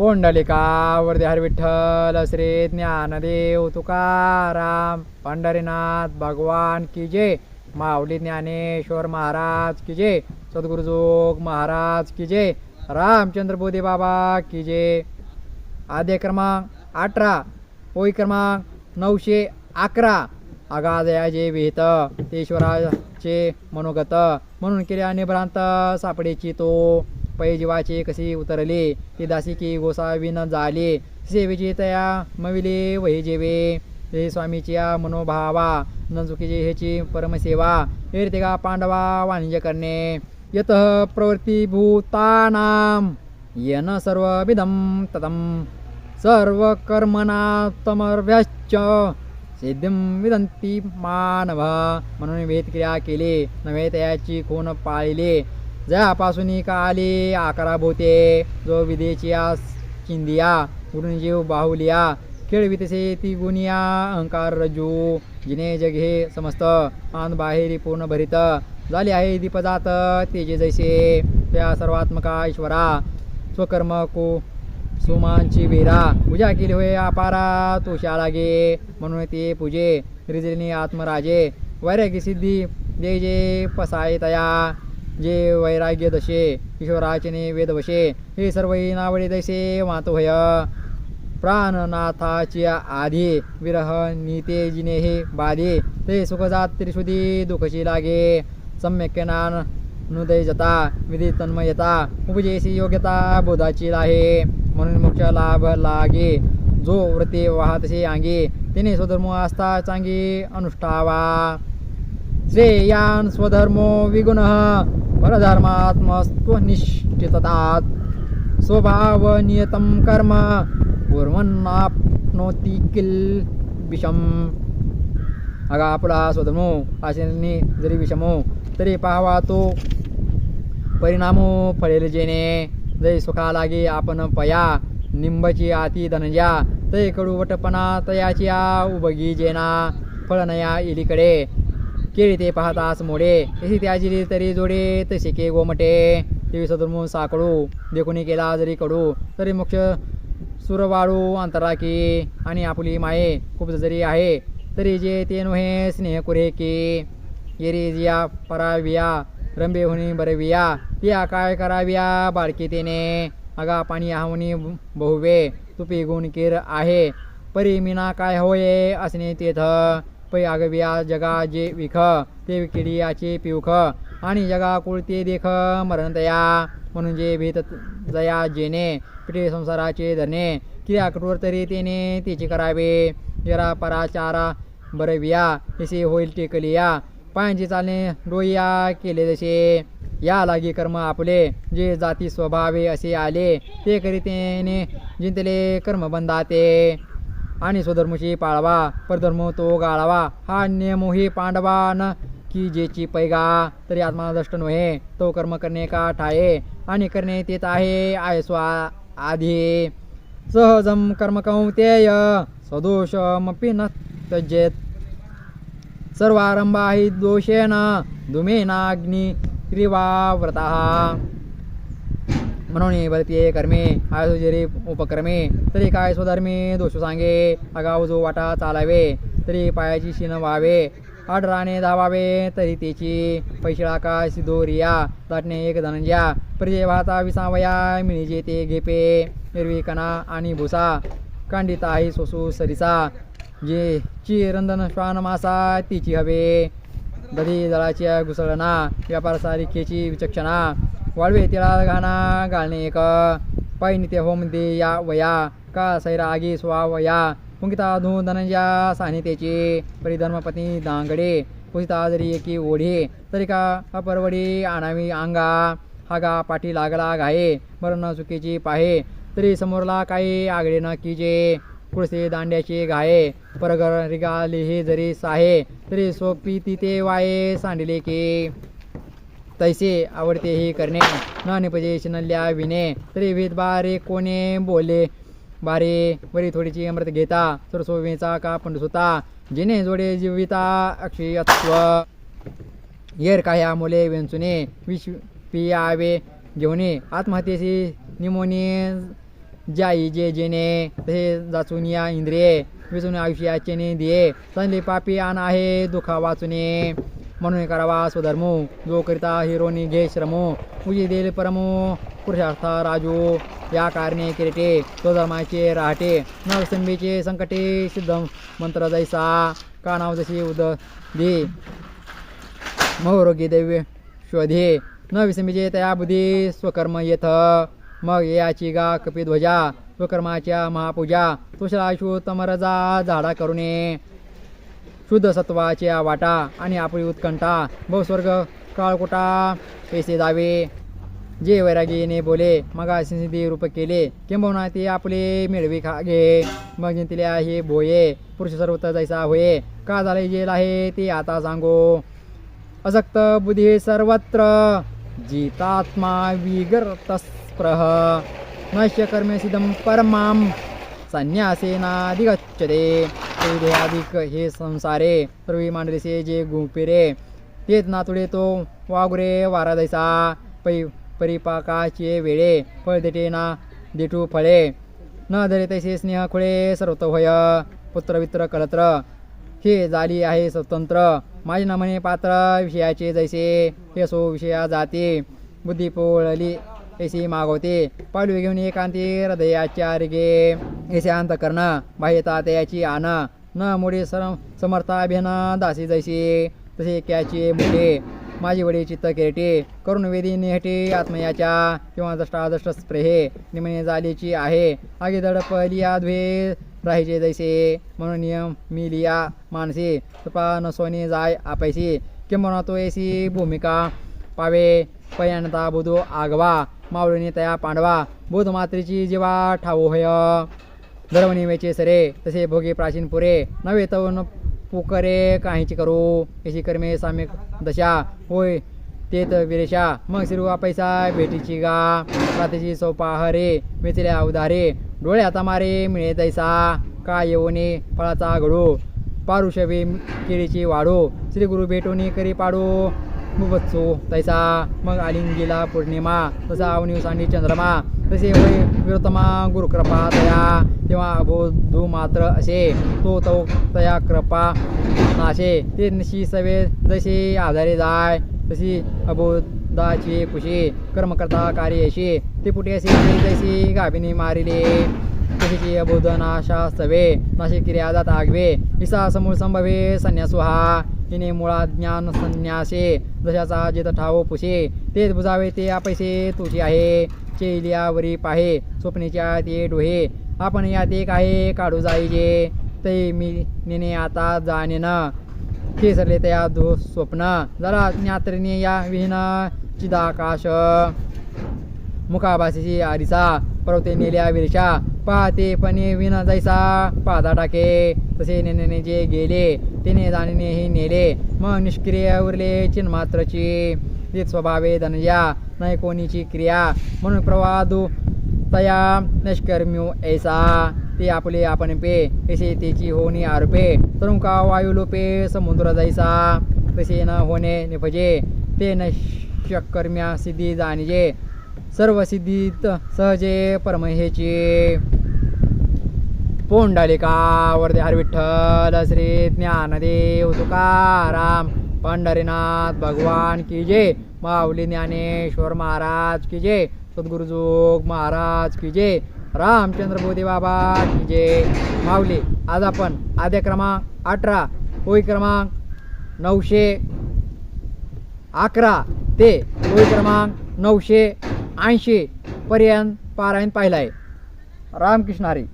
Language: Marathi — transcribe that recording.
पोंडलिका वरदे हर विठ्ठल श्री ज्ञानदेव तुकाराम पंढरीनाथ भगवान की जय माऊली ज्ञानेश्वर महाराज की जय सद्गुरुजोग महाराज की जय रामचंद्र बोधे बाबा की जय. आद्य क्रमांक अठरा पोई क्रमांक नऊशे अकरा. अगाधयाचे विहित तेश्वराचे मनोगत म्हणून किरे आणि भ्रांत सापडेची तो. पै जीवाचे उतरले? ती दासी की गोसाविन झाले. सेवेची तया मविले वहिजेवे हे स्वामीच्या मनोभावा नंजुकीची ह्याची परमसेवा. एरतेगा पांडवा वाणिज्य करणे. यत प्रवृत्तीभूतानाम येन सर्वविधम ततम सर्व कर्मणा सिद्धिम विदंती मानव. म्हणून वेदक्रिया केले. नव्हे तयाची खून पाळले. जयापासून काले आकारा भोवते जो विदेचिया चिंदिया गुरुजीव बाहुलिया बाहुलिया खेळवितसे ती गुनिया अहंकार रजू जिने जग हे समस्त आन बाहेरी पूर्ण भरित झाली आहे दीपजात तेजे जैसे त्या सर्वात्मका ईश्वरा स्वकर्म को सुमांची वेरा पूजा केली होय अपारा तुषा लागे म्हणून ते पूजे रिजलिनी आत्मराजे वैराग्य सिद्धी दे जे पसाय तया जे वैराग्य दशे ईश्वराचने वेद वशे हे सर्व नावडे दैसे मात प्राणनाथाच्या प्राणनाथाची आधी विरह नीते जिने हे बाधे ते सुखजात त्रिशुदी दुःखशी लागे. सम्यक्यनान हृदय विधी तन्मयता उपजेसी योग्यता बोधाची लाहे. म्हणून मोक्ष लाभ लागे. जो व्रते वाहतसे आंगे तिने स्वधर्म असता चांगी अनुष्ठावा. श्रेयान स्वधर्मो विगुण परधर्मात्मस्त्वनिष्ठितात स्वभावनियतं कर्म कुर्वन्नाप्नोति किल विषम। अगा आपला स्वधर्मो आचरणी जरी विषमो तरी पाहावा तो परिणामो फळेल जेणे जरी सुखा लागे आपण पया। निंबची आती धनजा तरी कडूवटपणा तयाची आ उबगी जेना। फळनया इलीकडे। केळी ते पाहतास मोडे. तशी त्याची तरी जोडे तसे के गोमटे. ते सदुर्मून साकडू देखुनी केला जरी कडू. तरी मोक्ष सुरवाळू अंतराकी आणि आपली माये. खूप जरी आहे. तरी जे ते नोहे स्नेह कुरे की. येरीजिया पराविया रंबे होणी बरविया. या काय कराविया बाळकी तेने. अगा पाणी आहोनी बहुवे. तुपी गुण किर आहे. परी मीना काय होये असणे तेथ. पै आगव्या जगा जे विख ते किडियाचे पिवख आणि जगा कुळते देख मरणतया म्हणून जे भीत जया जेने पिठे संसाराचे धने. किया कठोर तरी तेने तिचे करावे. जरा पराचारा बरविया तसे होईल टेकलिया पायांचे चालणे डोया केले जसे. या लागी कर्म आपले जे जाती स्वभावे असे आले ते करीतेने जिंतले कर्मबंधाते आणि स्वधर्मशी पाळवा परधर्म तो गाळावा हा नियमोही पांडवा न की जेची पैगा तरी आत्मा दष्ट नव्हे तो कर्म करणे का ठाये आणि करणे तेच आहे आय स्वा आधी. सहजम कर्म कौतेय सदोषमपि न त्यजेत सर्वारंभा हि दोषेण धुमेनाग्नी व्रता म्हणून भरतीये कर्मे आयुजरी उपक्रमे. तरी काय स्वधर्मी दोष सांगे आगाव जो वाटा चालावे तरी पायाची शिन व्हावे. आडराने धावावे तरी त्याची पैशिळा का सिदोरिया दाटणे एक धनंज्या. परिचय वाहता विसावया मिळजे ते घेपे हिरवी कणा आणि भुसा. कांडिता आई सोसू सरिसा. जे ची रंधन श्वान मासा तिची हवे. दधी जळाच्या घुसळणा व्यापार सारिकेची विचक्षणा. वाळवे तिला घाणा घालणे एक पाय ते होम दे या वया का सैरा आगी स्वावया पुंकिता धू धनंजा सानितेची परिधर्मपत्नी दांगडे पुजिता जरी एकी ओढे तरी का अपरवडी आणावी अंगा हागा पाठी लागला घाये मरण चुकीची पाहे तरी समोरला काही आगडे न किजे कुळसे दांड्याचे घाये परगर रिगाले हे जरी साहे तरी सोपी तिथे वाये सांडले की तैसे आवडते हे करणे न शिनल्या विने। तरी वेद बारे कोणे बोले। बारे वरी थोडीची अमृत घेता। सरसोवेचा का पंडसुता जिने जोडे जीविता अक्षयत्व। येर काह्या मुले वेंचुने। विष पियावे घेऊने। आत्महत्येशी निमोनी जाई जे जेने। तसे जाचून या इंद्रिये। विचून आयुष्याचे ने दिये। चांगले पापी आण आहे दुखा वाचुने। म्हणून करावा स्वधर्मो जो करिता हिरोनी घे श्रमो उजी देल परमो पुरुषार्थ राजू या कारणे किरीटे स्वधर्माचे राहटे नरसंबीचे संकटे सिद्ध मंत्र जैसा का नाव जशी उद दे मोरोगी दैव्य शोधे न विसंबीचे तया बुद्धी स्वकर्म येथ मग याची गा कपिध्वजा स्वकर्माच्या महापूजा तुषराशु तमरजा झाडा करुणे शुद्ध सत्वाच्या वाटा आणि आपली उत्कंठा. बहुस्वर्ग काळकोटा पैसे दावे. जे वैरागीने बोले मग सिंधी रूप केले. किंबहुना ते आपले मिळवी खागे. मग जिंकल्या हे भोये. पुरुष सर्वत जैसा होये. का झाले जेल आहे ते आता सांगो. असक्त बुद्धी सर्वत्र. जितात्मा विगर्तस्प्रह नश्य कर्मे सिद्धम परमां. संन्यासेना दिगच्छते देहाधिक हे संसारे. सर्वी मांडलिसे जे गुपिरे तेच नातुडे तो वागुरे वारा दैसा पै परिपाकाचे वेळे फळ देटे ना देठू फळे. न धरे तैसे स्नेह खुळे सर्वत होय पुत्रवित्र कळत्र हे झाली आहे स्वतंत्र. माझे नमने पात्र विषयाचे जैसे हे सो विषया जाते. बुद्धी पोळली ऐशी मागवते पालवी घेऊन एकांती हृदयाच्या रिगे ऐसे अंत करणं बाह्यता त्याची आण. न मुळे सर समर्था अभिन दासी जैसी. तसे क्याचे मुठे माझी वडी चित्त केरटे. करून वेदी नेहटे आत्मयाच्या किंवा दष्टादष्ट स्प्रेहे. निमणे जालीची आहे. आगे दडपली द्वे राहायचे जैसे. म्हणून नियम मी लिया मानसी. तपा नसोने जाय आपैसी. किंबना तो एसी भूमिका पावे. पयणता बुधो आगवा मावळीने तया पांडवा बुध मात्रेची जीवा ठाऊ होय. धर्मनिमेचे वेचे सरे तसे भोगे प्राचीन पुरे नव्हे तवन पुकरे काहीची करू. याची कर्मे साम्यक दशा होय तेत विरेशा. मग सिरुवा पैसा भेटीची गा. रात्रीची सोपाहरे मिथिल्या उदारे डोळे हाता मारे मिळे दैसा का येऊने फळाचा घडू पारुषवे केळीची वाढू. श्री गुरु भेटून करी पाडू. मुबत्सो तैसा मग आलिंगीला पौर्णिमा तसा अवनिवस आणि चंद्रमा तसे होय विरोतमा गुरुकृपा तया तेव्हा अबोधू मात्र असे तो तो तया कृपा नाशे ते नशी सवे जसे आधारे जाय तशी अबोधाची कुशी कर्मकर्ता कार्य अशी ते पुटे असे जैसी गाभिनी मारिले. तशीची अबोधनाशा सवे नाशे क्रिया जात आगवे इसा समूळ संभवे संन्यासुहा तिने मुळात ज्ञान संन्यासे जशाचा जित ठावो पुसे तेच बुजावे ते आपैसे तुझे आहे चेलियावरी पाहे स्वप्नेच्या ते डोहे आपण यात एक आहे काढू जाईजे ते मी निने आता जाणेन. केसरले तया दो स्वप्न जरा ज्ञात्रिने या विहीन चिदाकाश. मुखाभासीची आरिसा पर्वते नेल्या विरशा पाहते पणे विन जैसा पादा टाके तसे नेने जे गेले तिने जाणीने हे नेले. मग निष्क्रिय उरले चिन्मात्रची. तीच स्वभावे धनया नाही कोणीची क्रिया. म्हणून प्रवादू तया निष्कर्म्यू ऐसा. ते आपले आपण पे ऐसे त्याची होणी आरोपे. तरुंका वायू लोपे समुद्र जायसा तसे न होणे निपजे ते नश्यकर्म्या सिद्धी जाणजे. सर्व सिद्धीत सहजे परमहेचे. पोंडालिका वरदे हर विठ्ठल श्री ज्ञानदेव तुकाराम पंढरीनाथ भगवान की जय माऊली ज्ञानेश्वर महाराज की जय सद्गुरुजोग महाराज की जय रामचंद्र बोधे बाबा की जय. माऊली आज आपण आद्य क्रमांक अठरा होई क्रमांक नऊशे अकरा ते होई क्रमांक नऊशे ऐंशी पर्यंत पारायण पाहिलं आहे रामकृष्ण हरी.